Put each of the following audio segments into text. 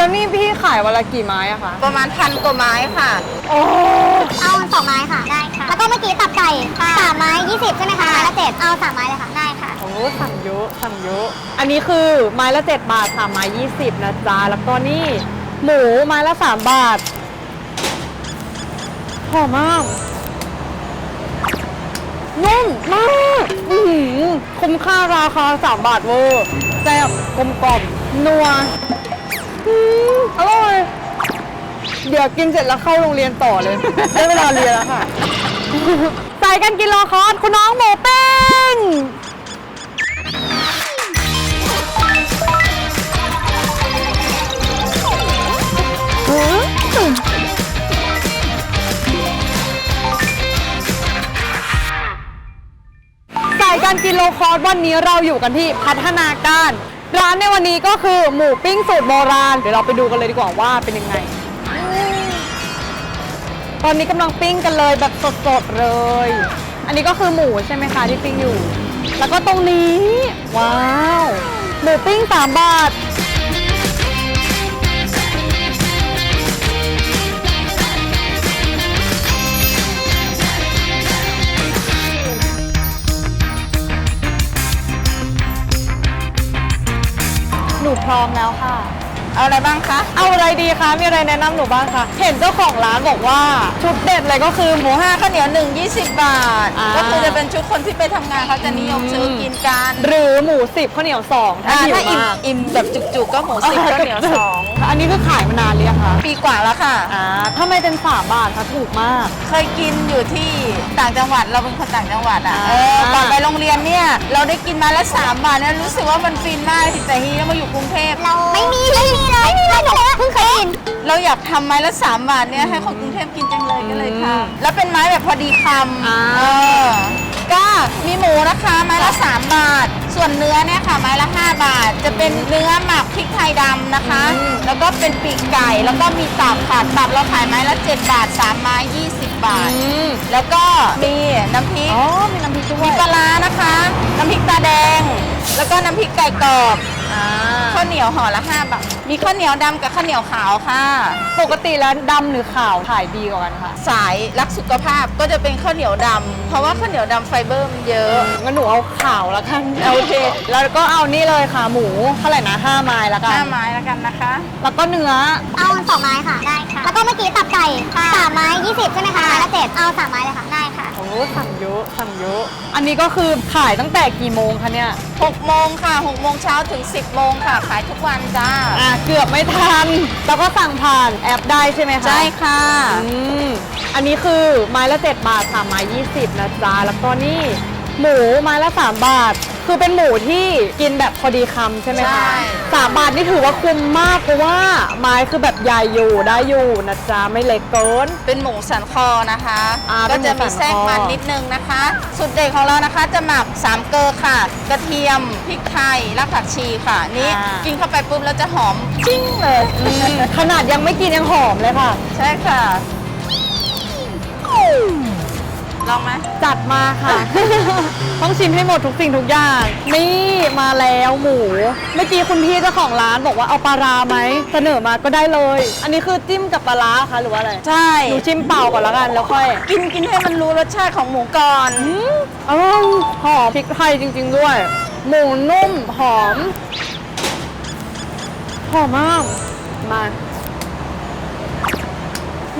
แล้วนี่พี่ขายวันละกี่ไม้อะคะประมาณพันกว่าไม้ค่ะ โอ้เอาสองไม้ค่ะ ได้ค่ะ แล้วก็เมื่อกี้ตับไก่สามไม้ยี่สิบใช่ไหมคะไม้ละเจ็ดเอาสามไม้เลยค่ะ ได้ค่ะโหสั่งเยอะสั่งเยอะอันนี้คือไม้ละ7บาทสามไม้20นะจ๊ะแล้วก็นี่ หมูไม้ละ3บาทหอมมากนุ่มมากอื้อหือคุ้มค่าราคา3บาทเวอร์แซ่บกลมกล่อมนัว อืมอร่อย เดี๋ยวกินเสร็จแล้วเข้าโรงเรียนต่อเลย ได้เวลาเรียนแล้วค่ะใส่กันกินรอคอร์สคุณน้องหมูปิ้งใส่กันกินโลคอร์สวันนี้เราอยู่กันที่พัฒนาการ ร้านในวันนี้ก็คือหมูปิ้งสูตรโบราณ เดี๋ยวเราไปดูกันเลยดีกว่าว่าเป็นยังไง ตอนนี้กำลังปิ้งกันเลยแบบสดๆเลย อันนี้ก็คือหมูใช่ไหมคะที่ปิ้งอยู่ แล้วก็ตรงนี้ ว้าว หมูปิ้งสามบาท พร้อมแล้วค่ะ เอาอะไรบ้างคะ เอา ดีคะมีอะไรแนะนำหนูบ้างคะเห็นเจ้าของร้านบอกว่า ชุดเด็ดเลยก็คือหหมูมูห้าข้าวเหนียวหนึ่งยี่สิบบาท อ่า ก็คือจะเป็นชุดคนที่ไปทำงานเขาจะนิยมซื้อกินกันหรือหมูสิบข้าวเหนียวสองถ้าอ่าหิวถ้าอิ่มมากอิ่มแบบจุกๆ ก็หมูสิบข้าวเหนียวสองอันนี้คือขายมานานหรือยังคะปีกว่าแล้วค่ะ อ่าทำไมเป็นสามบาทคะถูกมาก เคยกินอยู่ที่ต่างจังหวัดเราเป็นคนต่างจังหวัดอะอ่า เออก่อนไปโรงเรียนเนี่ย เราได้กินมาแล้วสามบาทเนี่ยรู้สึกว่ามันฟินมากแต่ทีนี้เรามาอยู่กรุงเทพ เราไม่มีไม่มีเลยไม่มีเลยเพิ่งเคยกิน เราอยากทำไม้ละสามบาทเนี่ยให้คนกรุงเทพกินจังเลยก็เลยทำแล้วเป็นไม้แบบพอดีคอ่าำเออก็มีหมูนะคะไม้ละ3บาท ส่วนเนื้อเนี่ยค่ะไม้ละ5บาท จะเป็นเนื้อหมักพริกไทยดำนะคะ แล้วก็เป็นปีกไก่แล้วก็มีตับค่ะตับเราขายไม้ละ7บาท3ไม้20บาท อืม แล้วก็มีน้ำพริก อ๋อ มีน้ำพริกด้วมีย ปลาร้านะคะ น้ำพริกตาแดง แล้วก็น้ำพริกไก่กรอบ อ่าข้าวเหนียวห่อละ5บาท มีข้าวเหนียวดำกับข้าวเหนียวขาวค่ะ ปกติแล้วดำหรือขาวขายดีกว่ากันคะสายรักสุขภาพก็จะเป็นข้าวเหนียวดำเพราะว่าข้าวเหนียวดำไฟเบอร์มันเยอะ งั้นหนูเอาขาวแล้วกันโอเค แล้วก็เอานี่เลยค่ะหมูเท่าไหร่นะห้าไม้แล้วกันห้าไม้แล้วกันนะคะ แล้วก็เนื้อ เอาสองไม้ค่ะ ได้ค่ะ แล้วก็เมื่อกี้ตับไก่สา สั่งเยอะสั่งเยอะ อันนี้ก็คือขายตั้งแต่กี่โมงคะเนี่ย 6 โมงค่ะ 6 โมงเช้าถึง 10 โมงค่ะ ขายทุกวันจ้า อะเกือบไม่ทัน แล้วก็สั่งผ่านแอปได้ใช่ไหมคะใช่ค่ะ อืมอันนี้คือไม้ละ 7 บาท3ไม้20 นะจ๊ะ แล้วก็นี่ หมูไม้ละ 3 บาท คือเป็นหมูที่กินแบบพอดีคำใช่ไหมใช่ คะสามบาทนี่ถือว่าคุ้มมากเพราะว่าไม้คือแบบใหญ่อยู่ได้อยู่นะจ๊ะไม่เล็กเกิน เป็นหมูสันคอนะคะ อ่าก็จะเป็นหมูสันคอมีแทรกมันนิดนึงนะคะ สุดเด็ดของเรานะคะจะหมัก3เกลือค่ะ กระเทียมพริกไทยรากผักชีค่ะ นี่อ่า กิกินเข้าไปปุ๊บแล้วจะหอมจิ้งเลยอืมขนาดยังไม่กินยังหอมเลยค่ะ ใช่ค่ะ ลองไหมจัดมาค่ะ ต้องชิมให้หมดทุกสิ่งทุกอย่าง นี่มาแล้วหมู เมื่อกี้คุณพี่เจ้าของร้านบอกว่าเอาปลาร้าไหมเสนอมาก็ได้เลย อันนี้คือจิ้มกับปลาร้าคะหรือว่าอะไรใช่หนูชิมเปล่าก่อนแล้วกันแล้วค่อยกินกินให้มันรู้รสชาติของหมูก่อนอืมอร่อยหอมพริกไทยจริง ๆ ด้วย หมูนุ่มหอมหอมมากมา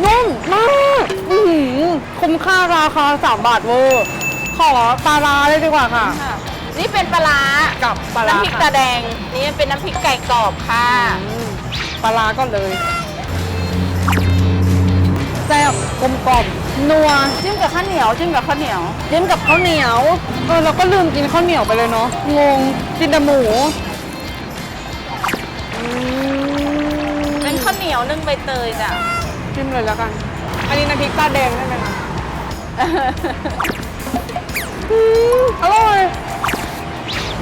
นุ่มมากอื้อหือคุ้มค่าราคาสามบาทเวอร์ขอปลาร้าเลยดีกว่าค่ะนี่เป็นปลาร้ากับปลาร้าน้ำพริกค่ะตาแดง นี่เป็นน้ำพริกไก่กรอบค่ะ อืมปลาร้าก่อนเลยแซ่บกลมกล่อมนัวจิ้มกับข้าวเหนียวจิ้มกับข้าวเหนียวจิ้มกับข้าวเหนียวเออเราก็ลืมกินข้าวเหนียวไปเลยเนาะงงกินแต่หมูอืมเป็นข้าวเหนียวนึ่งใบเตยจ้ะ จิ้มเลยแล้วกัน อันนี้น้ำพริกตาแดงใช่ไหมคะอืมอร่อย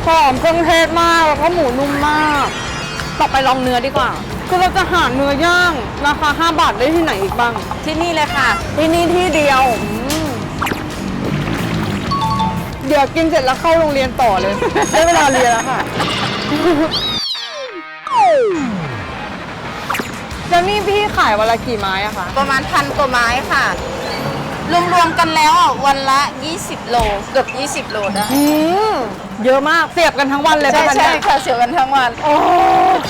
หอมเครื่องเทศมากแล้วก็หมูนุ่มมาก ต่อไปลองเนื้อดีกว่า คือเราจะหาเนื้อย่างราคา 5 บาทได้ที่ไหนอีกบ้าง ที่นี่เลยค่ะ ที่นี่ที่เดียวอืมเดี๋ยวกินเสร็จแล้วเข้าโรงเรียนต่อเลย ได้เวลาเรียนแล้วค่ะ ขายวันละกี่ไม้อะคะประมาณพันกว่าไม้ค่ะ รวมๆกันแล้วอะวันละ 20 โลเกือบ20 โลได้อืมเยอะมากเสียบกันทั้งวันเลยใช่ปะคะใช่เนี่ยค่ะเสียวันทั้งวัน โอ้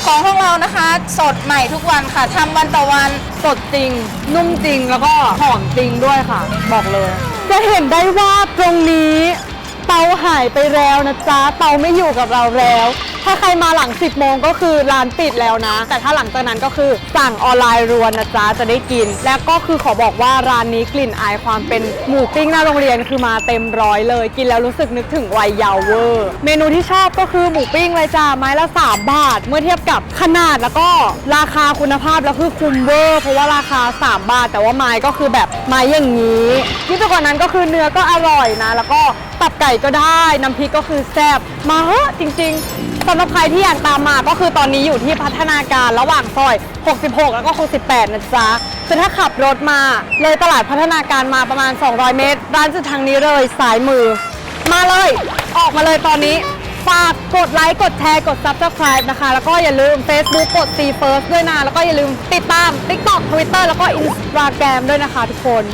ของของเรานะคะ สดใหม่ทุกวันค่ะทำวันต่อวันสดจริง นุ่มจริงแล้วก็หอมจริงด้วยค่ะ บอกเลย จะเห็นได้ว่าตรงนี้ เตาหายไปแล้วนะจ๊ะ เตาไม่อยู่กับเราแล้ว ถ้าใครมาหลัง 10 โมงก็คือร้านปิดแล้วนะ แต่ถ้าหลังจากนั้นก็คือสั่งออนไลน์รวนนะจ๊ะจะได้กิน แล้วก็คือขอบอกว่าร้านนี้กลิ่นอายความเป็นหมูปิ้งหน้าโรงเรียนคือมาเต็มร้อยเลย กินแล้วรู้สึกนึกถึงวัยเยาว์เวอร์ เมนูที่ชอบก็คือหมูปิ้งเลยจ้าไม้ละ 3 บาท เมื่อเทียบกับขนาดแล้วก็ราคาคุณภาพแล้วคือคุ้มเวอร์เพราะว่าราคา 3 บาท แต่ว่าไม้ก็คือแบบไม้อย่างนี้ที่ตัวกว่านั้นก็คือเนื้อก็อร่อยนะ แล้วก็ ตับไก่ก็ได้ น้ำพริกก็คือแซ่บมาเฮ้อจริงๆสำหรับใครที่อยากตามมาก็คือตอนนี้อยู่ที่พัฒนาการระหว่างซอย 66 แล้วก็ 68 นะจ๊ะคือถ้าขับรถมาเลยตลาดพัฒนาการมาประมาณ 200 เมตร ร้านจุดทางนี้เลยสายมือ มาเลย ออกมาเลยตอนนี้ฝากกดไลค์ กดแชร์ กด subscribe นะคะ แล้วก็อย่าลืม Facebook กด C First ด้วยนะ แล้วก็อย่าลืมติดตาม TikTok Twitter แล้วก็ Instagram ด้วยนะคะทุกคน